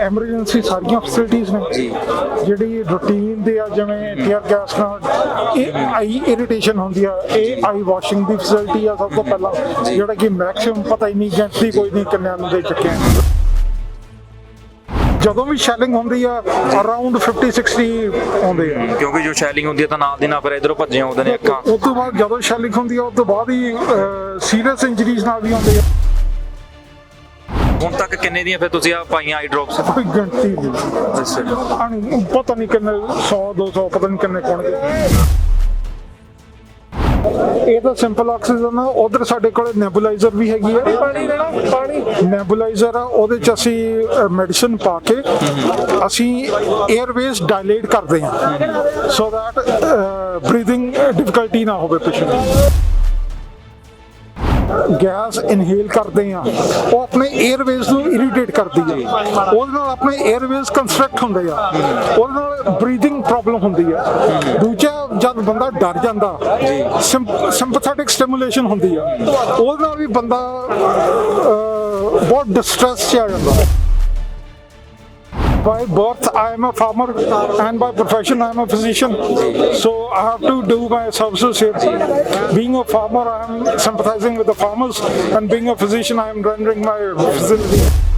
Emergency ਸਾਰੀਆਂ ਫੈਸਿਲਿਟੀਆਂ ਨੇ। ਜੀ। ਜਿਹੜੀ ਰੂਟੀਨ ਦੇ ਆ ਜਿਵੇਂ ਟੀਅਰ ਗੈਸ ਨਾਲ ਇਹ ਆਈ ਇਰੀਟੇਸ਼ਨ ਹੁੰਦੀ ਆ ਇਹ ਆਈ ਵਾਸ਼ਿੰਗ ਦੀ ਫੈਸਿਲਿਟੀ ਆ ਸਭ ਤੋਂ ਪਹਿਲਾਂ। ਜਿਹੜਾ ਕਿ ਮੈਕਸਿਮਮ ਪਤਾ ਹੀ ਨਹੀਂ ਗਿਣਤੀ ਕੋਈ ਨਹੀਂ ਕਿੰਨਿਆਂ ਨੂੰ ਦੇ ਚੁੱਕੇ ਆ ਜਦੋਂ ਵੀ ਸ਼ੈਲਿੰਗ ਹੁੰਦੀ ਆ ਅਰਾਊਂਡ 50 60 ਆਉਂਦੇ ਆ। ਕਿਉਂਕਿ ਜੋ ਸ਼ੈਲਿੰਗ ਹੁੰਦੀ ਹੈ ਤਾਂ ਨਾਲ ਦੀ ਨਾਲ ਫਿਰ ਇਧਰੋਂ ਭੱਜੇ ਆਉਂਦੇ ਨੇ ਅੱਖਾਂ। ਉਸ ਤੋਂ ਬਾਅਦ ਜਦੋਂ ਸ਼ੈਲਿੰਗ ਹੁੰਦੀ ਆ ਉਸ ਤੋਂ ਬਾਅਦ ਹੀ ਸੀਰੀਅਸ ਇੰਜਰੀਜ਼ ਨਾਲ ਵੀ ਆਉਂਦੇ ਆ। ਹੁਣ ਤੱਕ ਕਿੰਨੇ ਦੀਆਂ ਫਿਰ ਤੁਸੀਂ ਆ ਪਾਈਆਂ ਆਈ ਡ੍ਰੌਪਸ ਕੋਈ ਗਿਣਤੀ ਨਹੀਂ। ਅਣ ਪਤਾ ਨਹੀਂ ਕਿੰਨੇ 100 200 ਪਤਾ ਨਹੀਂ ਕਿੰਨੇ ਕੋਣਗੇ ਇਹ ਤਾਂ ਸਿੰਪਲ ਆਕਸੀਜਨ ਆ ਉਧਰ ਸਾਡੇ ਕੋਲ ਨੈਬੂਲਾਈਜ਼ਰ ਵੀ ਹੈਗੀ ਆ। ਪਾਣੀ ਲੈਣਾ ਪਾਣੀ। ਨੈਬੂਲਾਈਜ਼ਰ ਆ ਉਹਦੇ ਚ ਅਸੀਂ ਮੈਡੀਸਿਨ ਪਾ ਕੇ ਅਸੀਂ 에ਅਰਵੇਜ਼ ਡਾਇਲੇਟ ਕਰਦੇ ਹਾਂ। ਸੋ ਦੈਟ ਬਰੀਥਿੰਗ ਡਿਫਿਕਲਟੀ ਨਾ ਹੋਵੇ ਪੇਸ਼ੈਂਟ ਗੈਸ ਇਨਹੇਲ ਕਰਦੇ ਆ, ਉਹ ਆਪਣੇ 에ਅਰਵੇਜ਼ ਨੂੰ ਇਰੀਟੇਟ ਕਰਦੀ ਆ। ਉਹਦੇ ਨਾਲ ਆਪਣੇ 에ਅਰਵੇਜ਼ ਕੰਸਟਰਕਟ ਹੁੰਦੇ ਆ। ਉਹਦੇ ਨਾਲ ਬਰੀਥਿੰਗ ਪ੍ਰੋਬਲਮ ਹੁੰਦੀ ਆ। ਦੂਜਾ, ਜਦ ਬੰਦਾ ਡਰ ਜਾਂਦਾ ਸਿੰਪਥੈਟਿਕ ਸਟਿਮੂਲੇਸ਼ਨ ਹੁੰਦੀ ਆ। ਉਹਦੇ ਨਾਲ ਵੀ ਬੰਦਾ ਬਹੁਤ ਡਿਸਟ੍ਰੈਸ ਚ ਆ ਜਾਂਦਾ। By birth I am a farmer and by profession I am a physician. So I have to do my services here. Being a farmer, I am sympathizing with the farmers, and being a physician, I am rendering my facility.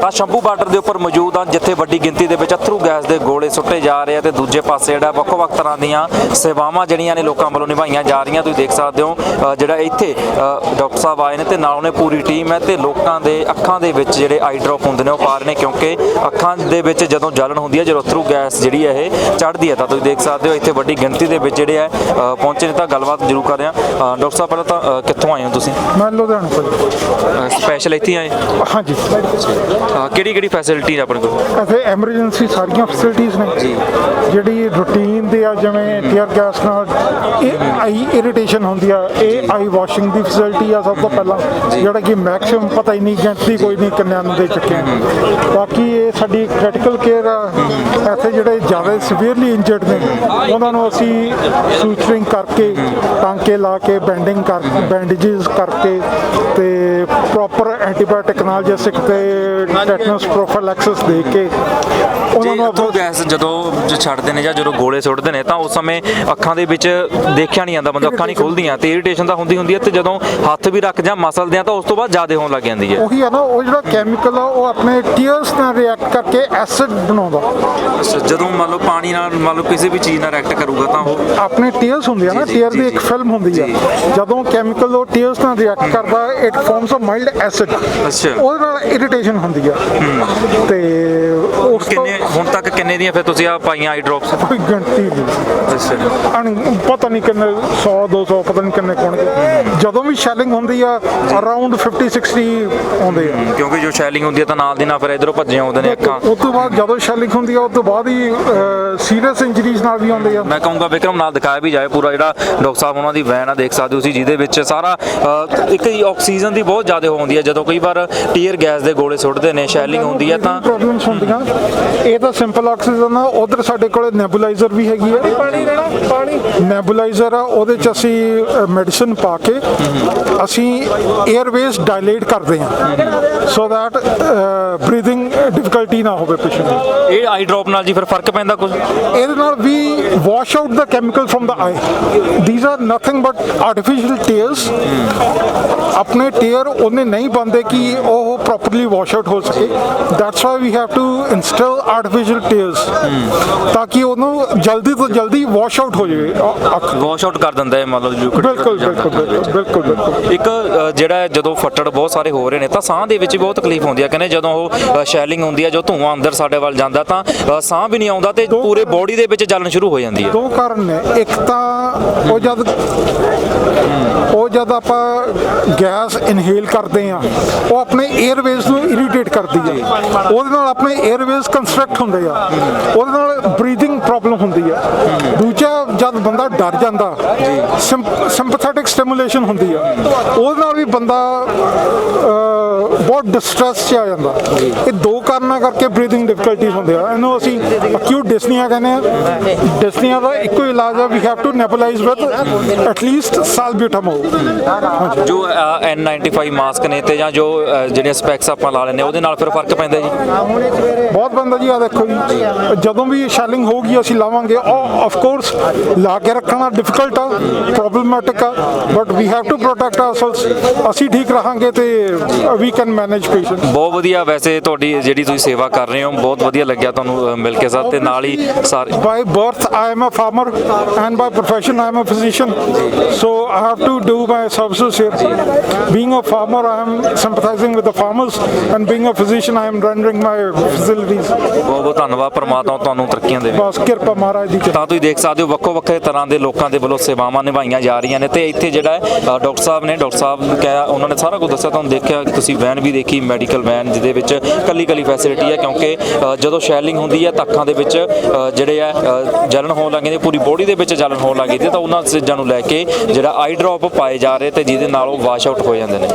ਤਾਂ Shambhu border ਦੇ ਉੱਪਰ ਮੌਜੂਦ ਆ ਜਿੱਥੇ ਵੱਡੀ ਗਿਣਤੀ ਦੇ ਵਿੱਚ ਅਥਰੂ ਗੈਸ ਦੇ ਗੋਲੇ ਸੁੱਟੇ ਜਾ ਰਹੇ ਆ ਤੇ ਦੂਜੇ ਪਾਸੇ ਜਿਹੜਾ ਵੱਖ-ਵੱਖ ਤਰ੍ਹਾਂ ਦੀਆਂ ਸੇਵਾਵਾਂ ਜਿਹੜੀਆਂ ਨੇ ਲੋਕਾਂ ਵੱਲੋਂ ਨਿਭਾਈਆਂ ਜਾ ਰਹੀਆਂ ਤੁਸੀਂ ਦੇਖ ਸਕਦੇ ਹੋ ਜਿਹੜਾ ਇੱਥੇ ਡਾਕਟਰ ਸਾਹਿਬ ਆਏ ਨੇ ਤੇ ਨਾਲ ਉਹਨੇ ਪੂਰੀ ਟੀਮ ਹੈ ਤੇ ਲੋਕਾਂ ਦੇ ਅੱਖਾਂ ਦੇ ਵਿੱਚ ਜਿਹੜੇ ਆਈ ਡ੍ਰੌਪ ਹੁੰਦੇ ਨੇ ਉਹ ਪਾ ਰਹੇ ਨੇ ਕਿਉਂਕਿ ਅੱਖਾਂ ਦੇ ਵਿੱਚ ਜਦੋਂ ਜਲਨ ਹੁੰਦੀ ਹੈ ਜਦੋਂ ਅਥਰੂ ਗੈਸ ਜਿਹੜੀ ਹੈ ਇਹ ਚੜ੍ਹਦੀ ਹੈ ਤਾਂ ਤੁਸੀਂ ਦੇਖ ਸਕਦੇ ਹੋ ਇੱਥੇ ਵੱਡੀ ਗਿਣਤੀ ਦੇ ਵਿੱਚ ਜਿਹੜੇ ਆ ਅ, ਪਹੁੰਚੇ ਨੇ ਤਾਂ ਗੱਲਬਾਤ ਜ਼ਰੂਰ ਕਰ ਰਹੇ ਆ ਡਾਕਟਰ ਸਾਹਿਬ ਪਹਿਲਾਂ ਤਾਂ ਕਿੱਥੋਂ ਆਏ ਹੋ ਤੁਸੀਂ? ਮੈਂ ਲੁਧਿਆਣਾ ਤੋਂ ਸਪੈਸ਼ਲ ਇੱਥੇ ਆਏ? ਹਾਂਜੀ। ਕਿਹੜੀ ਕਿਹੜੀ ਫੈਸਿਲਿਟੀ ਆਪਣੇ ਕੋਲ? ਇੱਥੇ ਐਮਰਜੈਂਸੀ ਸਾਰੀਆਂ ਫੈਸਿਲਿਟੀਆਂ ਨੇ। ਜੀ। ਜਿਹੜੀ ਰੂਟੀਨ ਦੇ ਆ ਜਿਵੇਂ ਟੀਅਰ ਗੈਸ ਨਾਲ ਇਹ ਆਈ ਇਰੀਟੇਸ਼ਨ ਹੁੰਦੀ ਆ ਇਹ ਆਈ ਵਾਸ਼ਿੰਗ ਦੀ ਫੈਸਿਲਿਟੀ ਆ ਸਭ ਤੋਂ ਪਹਿਲਾਂ। ਜਿਹੜਾ ਕਿ ਮੈਕਸਿਮਮ ਪਤਾ ਹੀ ਨਹੀਂ ਗਿਣਤੀ ਕੋਈ ਨਹੀਂ ਕਿੰਨਿਆਂ ਨੂੰ ਦੇ ਚੁੱਕੇ ਆ ਬਾਕੀ ਇਹ ਸਾਡੀ ਕ੍ਰਿਟੀਕਲ ਕੇਅਰ ਆ। ਇੱਥੇ ਜਿਹੜੇ ਜ਼ਿਆਦਾ ਸਿਵੀਅਰਲੀ ਇੰਜਰਡ ਨੇ ਉਹਨਾਂ ਨੂੰ ਅਸੀਂ ਸੂਚਰਿੰਗ ਕਰਕੇ ਟਾਂਕੇ ਲਾ ਕੇ ਬੈਂਡਿੰਗ ਕਰ ਬੈਂਡੇजेस ਕਰਕੇ ਤੇ ਪ੍ਰੋਪਰ ਐਂਟੀਬਾਇਓਟਿਕ ਨਾਲ ਜੈਸੇ ਤੇ ਟੈਟਨਸ ਪ੍ਰੋਫਾਈਲੈਕਸਿਸ ਦੇ ਕੇ ਉਹਨਾਂ ਨੂੰ ਆਪਾਂ ਗੈਸ ਜਦੋਂ ਜ- ਛੱਡਦੇ ਨੇ ਜਾਂ ਜਦੋਂ ਗੋਲੇ ਸੁੱਟਦੇ ਨੇ ਤਾਂ ਉਸ ਸਮੇਂ ਅੱਖਾਂ ਦੇ ਵਿੱਚ ਦੇਖਿਆ ਨਹੀਂ ਜਾਂਦਾ ਬੰਦਾ ਅੱਖਾਂ ਨਹੀਂ ਖੁੱਲਦੀਆਂ ਤੇ ਇਰੀਟੇਸ਼ਨ ਤਾਂ ਹੁੰਦੀ ਹੁੰਦੀ ਹੈ ਤੇ ਜਦੋਂ ਹੱਥ ਵੀ ਰੱਖ ਜਾਂ ਮਸਲਦੇ ਆ ਤਾਂ ਉਸ ਤੋਂ ਬਾਅਦ ਜ਼ਿਆਦਾ ਹੋਣ ਲੱਗ ਜਾਂਦੀ ਹੈ ਉਹੀ ਆ ਨਾ ਉਹ ਜਿਹੜਾ ਕੈਮੀਕਲ ਆ ਉਹ ਆਪਣੇ ਟੀਅਰਸ ਨਾਲ ਰਿਐਕਟ ਕਰਕੇ ਐਸਿਡ ਬਣਾਉਂਦਾ ਜਦੋਂ ਮੰਨ ਲਓ ਪਾਣੀ ਨਾਲ ਮੰਨ ਲਓ ਕਿਸੇ ਵੀ ਚੀਜ਼ ਨਾਲ ਰਿਐਕਟ ਕਰੂਗਾ ਤਾਂ ਉਹ ਆਪਣੇ ਟੀਅਰਸ ਹੁੰਦੇ ਆ ਨਾ ਟੀਅਰ ਦੀ ਇੱਕ। ਫਿਲਮ ਹੁੰਦੀ ਆ। ਜਦੋਂ ਕੈਮੀਕਲ ਉਹ ਟੀਅਰਸ ਨਾਲ ਰਿਐਕਟ ਕਰਦਾ it forms a mild acid ਅੱਛਾ। ਉਹਦੇ ਨਾਲ ਇਰੀਟੇਸ਼ਨ ਹੁੰਦੀ ਆ ਤੇ ਉਸ ਤੋਂ ਕਿੰਨੇ ਹੁਣ ਤੱਕ ਕਿੰਨੇ ਦੀਆਂ ਫਿਰ ਤੁਸੀਂ ਆ ਪਾਈਆਂ ਆਈ ਡ੍ਰੌਪਸ ਕੋਈ ਗਿਣਤੀ ਨਹੀਂ। ਅੱਛਾ ਅਣ ਪਤਾ ਨਹੀਂ ਕਿੰਨੇ 100 200 ਪਤਾ ਨਹੀਂ ਕਿੰਨੇ ਕੋਣਗੇ ਜਦੋਂ ਵੀ ਸ਼ੈਲਿੰਗ ਹੁੰਦੀ ਆ ਅਰਾਊਂਡ 50 60 ਆਉਂਦੇ ਆ। ਕਿਉਂਕਿ ਜੋ ਸ਼ੈਲਿੰਗ ਹੁੰਦੀ ਹੈ ਤਾਂ ਨਾਲ ਦੀ ਨਾਲ ਫਿਰ ਇਧਰੋਂ ਭੱਜੇ ਆਉਂਦੇ ਨੇ ਅੱਖਾਂ। ਉਸ ਤੋਂ ਬਾਅਦ ਜਦੋਂ ਸ਼ੈਲਿੰਗ ਹੁੰਦੀ ਆ ਉਸ ਤੋਂ ਬਾਅਦ ਹੀ ਸੀਰੀਅਸ ਇੰਜਰੀਜ਼ ਨਾਲ ਵੀ ਆਉਂਦੇ ਆ। ਮੈਂ ਕਹੂੰਗਾ ਵਿਕਰਮ ਨਾਲ ਦਿਖਾਇਆ ਵੀ ਜਾਏ ਪੂਰਾ ਜਿਹੜਾ ਡਾਕਟਰ ਸਾਹਿਬ ਉਹਨਾਂ ਦੀ ਵੈਨ ਆ ਦੇਖ ਸਕਦੇ ਹੋ ਤੁਸੀਂ ਜਿਹਦੇ ਵਿੱਚ ਸਾਰਾ ਅ, ਇੱਕ ਹੀ ਆਕਸੀਜਨ ਦੀ ਬਹੁਤ ਜ਼ਿਆਦਾ ਹੁੰਦੀ ਹੈ ਜਦੋਂ ਕਈ ਵਾਰ ਟੀਅਰ ਗੈਸ ਦੇ ਗੋਲੇ ਸੁੱਟਦੇ ਨੇ ਸ਼ੈਲਿੰਗ ਹੁੰਦੀ ਹੈ ਤਾਂ। ਪ੍ਰੋਬਲਮਸ ਹੁੰਦੀਆਂ। ਇਹ ਤਾਂ ਸਿੰਪਲ ਆਕਸੀਜਨ ਆ ਉਧਰ ਸਾਡੇ ਕੋਲ ਨੈਬੂਲਾਈਜ਼ਰ ਵੀ ਹੈਗੀ ਆ। ਪਾਣੀ ਲੈਣਾ ਪਾਣੀ। ਨੈਬੂਲਾਈਜ਼ਰ ਆ ਉਹਦੇ ਚ ਅਸੀਂ ਮੈਡੀਸਿਨ ਪਾ ਕੇ ਅਸੀਂ 에ਅਰਵੇਜ਼ ਡਾਇਲੇਟ ਕਰਦੇ ਹਾਂ। ਸੋ ਦੈਟ ਬਰੀਥਿੰਗ ਡਿਫਿਕਲਟੀ ਨਾ ਹੋਵੇ ਪੇਸ਼ੈਂਟ ਇਹ ਆਈ ਡ੍ਰੌਪ ਨਾਲ ਜੀ ਫਿਰ ਫ਼ਰਕ ਪੈਂਦਾ ਕੁਝ ਇਹਦੇ ਨਾਲ ਵੀ ਵਾਸ਼ ਆਊਟ ਦਾ chemical firm the eye these are nothing but artificial tears ਆਪਣੇ ਟੀਅਰ ਉਹਨੇ ਨਹੀਂ ਬੰਦੇ ਕਿ ਉਹ ਪ੍ਰੋਪਰਲੀ ਵਾਸ਼ ਆਊਟ ਹੋ ਸਕੇ। That's why we have to install artificial tears ਤਾਂ ਕਿ ਉਹਨੂੰ ਜਲਦੀ ਤੋਂ ਜਲਦੀ ਵਾਸ਼ ਆਊਟ ਹੋ ਜਾਵੇ। ਅੱਖ ਵਾਸ਼ ਆਊਟ ਕਰ ਦਿੰਦਾ ਹੈ ਮਤਲਬ ਲਿਕਵਿਡ ਬਿਲਕੁਲ ਬਿਲਕੁਲ ਬਿਲਕੁਲ ਇੱਕ ਜਿਹੜਾ ਜਦੋਂ ਫੱਟੜ ਬਹੁਤ ਸਾਰੇ ਹੋ ਰਹੇ ਨੇ ਤਾਂ ਸਾਹ ਦੇ ਵਿੱਚ ਬਹੁਤ ਤਕਲੀਫ ਹੁੰਦੀ ਹੈ ਕਹਿੰਦੇ ਜਦੋਂ ਉਹ ਸ਼ੈਲਿੰਗ ਹੁੰਦੀ ਹੈ ਜੋ ਧੂਆਂ ਅੰਦਰ ਸਾਡੇ ਵੱਲ ਜਾਂਦਾ ਤਾਂ ਸਾਹ ਵੀ ਨਹੀਂ ਆਉਂਦਾ ਤੇ ਪੂਰੇ ਬੋਡੀ ਦੇ ਵਿੱਚ ਜਲਨ ਸ਼ੁਰੂ ਹੋ ਜਾਂਦੀ ਹੈ ਦੋ ਕਾਰਨ ਨੇ। ਇੱਕ ਤਾਂ ਉਹ ਜਦ ਉਹ ਜਦ ਆਪਾਂ ਗੈਸ ਇਨਹੇਲ ਕਰਦੇ ਆ ਉਹ ਆਪਣੇ 에ਅਰਵੇਜ਼ ਨੂੰ ਇਰੀਟੇਟ ਕਰਦੀ ਆ। ਉਹਦੇ ਨਾਲ ਆਪਣੇ 에ਅਰਵੇਜ਼ ਕੰਸਟਰਕਟ ਹੁੰਦੇ ਆ। ਉਹਦੇ ਨਾਲ ਬਰੀਥਿੰਗ ਪ੍ਰੋਬਲਮ ਹੁੰਦੀ ਆ। ਦੂਜਾ ਜਦ ਬੰਦਾ ਡਰ ਜਾਂਦਾ ਸਿੰਪਥੈਟਿਕ ਸਟਿਮੂਲੇਸ਼ਨ ਹੁੰਦੀ ਆ। ਉਹਦੇ ਨਾਲ ਵੀ ਬੰਦਾ ਬਹੁਤ ਡਿਸਟ੍ਰੈਸ 'ਚ ਆ ਜਾਂਦਾ। ਇਹ ਦੋ ਕਾਰਨਾਂ ਕਰਕੇ ਬਰੀਥਿੰਗ ਡਿਫਿਕਲਟੀਜ਼ ਹੁੰਦੇ ਆ। ਇਹਨੂੰ ਅਸੀਂ ਅਕਿਊਟ ਡਿਸਨੀਆ ਕਹਿੰਦੇ ਆ। ਡਿਸਨੀਆ ਦਾ ਇੱਕੋ ਇਲਾਜ ਹੈ we have to nebulize with at least salbutamol ਜੋ N95 ਮਾਸਕ ਨੇ ਤੇ ਜਾਂ ਜੋ ਜਿਹੜੀਆਂ ਸਪੈਕਸ ਆਪਾਂ ਲਾ ਹਾਂ ਉਹਦੇ ਨਾਲ ਫਿਰ ਫ਼ਰਕ ਪੈਂਦਾ ਜੀ? ਬਹੁਤ ਬੰਦਾ ਜੀ ਆ ਦੇਖੋ ਜੀ। ਜਦੋਂ ਵੀ ਸ਼ੈਲਿੰਗ ਹੋਊਗੀ ਅਸੀਂ ਲਾਵਾਂਗੇ। ਆਫ ਕੋਰਸ ਲਾ ਕੇ ਰੱਖਣਾ ਡਿਫਿਕਲਟ ਆ ਪ੍ਰੋਬਲਮੈਟਿਕ ਆ but we have to protect ourselves ਅਸੀਂ ਠੀਕ ਰਹਾਂਗੇ ਤੇ ਵੀ ਕੈਨ ਮੈਨੇਜ ਪੇਸ਼ੈਂਟ ਬਹੁਤ ਵਧੀਆ ਵੈਸੇ ਤੁਹਾਡੀ ਜਿਹੜੀ ਤੁਸੀਂ ਸੇਵਾ ਕਰ ਰਹੇ ਹੋ ਬਹੁਤ ਵਧੀਆ ਲੱਗਿਆ ਤੁਹਾਨੂੰ ਅ, ਮਿਲ ਕੇ ਸਰ ਤੇ ਨਾਲ ਹੀ ਸਾਰੇ by birth I am a farmer and by profession I am a physician. So I have to do my services here. Being a farmer I am sympathizing with the farmers and being a physician I am rendering my facilities. ਬਹੁਤ ਬਹੁਤ ਧੰਨਵਾਦ ਪ੍ਰਮਾਤਮਾ ਤੁਹਾਨੂੰ ਤਰੱਕੀਆਂ ਦੇਵੇ। ਬਸ ਕਿਰਪਾ ਮਹਾਰਾਜ ਦੀ ਕਿਰਪਾ। ਤਾਂ ਤੁਸੀਂ ਦੇਖ ਸਕਦੇ ਹੋ ਵੱਖੋ ਵੱਖਰੇ ਤਰ੍ਹਾਂ ਦੇ ਲੋਕਾਂ ਦੇ ਵੱਲੋਂ ਸੇਵਾਵਾਂ ਨਿਭਾਈਆਂ ਜਾ ਰਹੀਆਂ ਨੇ। ਤੇ ਇੱਥੇ ਜਿਹੜਾ ਹੈ ਅ, ਡਾਕਟਰ ਸਾਹਿਬ ਨੇ ਡਾਕਟਰ ਸਾਹਿਬ ਨੂੰ ਕਿਹਾ ਉਹਨਾਂ ਨੇ ਸਾਰਾ ਕੁਝ ਦੱਸਿਆ ਤੁਹਾਨੂੰ ਦੇਖਿਆ ਕਿ ਤੁਸੀਂ ਵੈਨ ਵੀ ਦੇਖੀ ਮੈਡੀਕਲ ਵੈਨ ਜਿਹਦੇ ਵਿੱਚ ਕੱਲੀ ਕੱਲੀ ਫੈਸਿਲਿਟੀ ਹੈ ਕਿਉਂਕਿ ਜਦੋਂ ਸ਼ੈਲਿੰਗ ਹੁੰਦੀ ਹੈ ਤਾਂ ਅੱਖਾਂ ਦੇ ਵਿੱਚ ਜਿਹੜੇ ਆ ਅ, ਜਲਨ ਹੋਣ ਲੱਗ ਜਾਂਦੀ ਹੈ, ਪੂਰੀ ਬੋਡੀ ਦੇ ਵਿੱਚ ਜਲਨ ਹੋਣ ਲੱਗ ਜਾਂਦੀ ਹੈ ਤਾਂ ਉਹਨਾਂ ਚੀਜ਼ਾਂ ਨੂੰ ਲੈ ਕੇ ਜਿਹੜਾ ਆਈ ਡ੍ਰੌਪ ਪਾਏ ਜਾ ਰਹੇ ਤੇ ਜਿਹਦੇ ਨਾਲ ਉਹ ਵਾਸ਼ ਆਊਟ ਹੋ ਜਾਂਦੇ ਨੇ।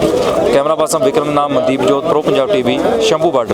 ਕੈਮਰਾ ਪਰਸਨ ਵਿਕਰਮ ਨਾਮ Mandeep Jot pro Punjab TV Shambhu border.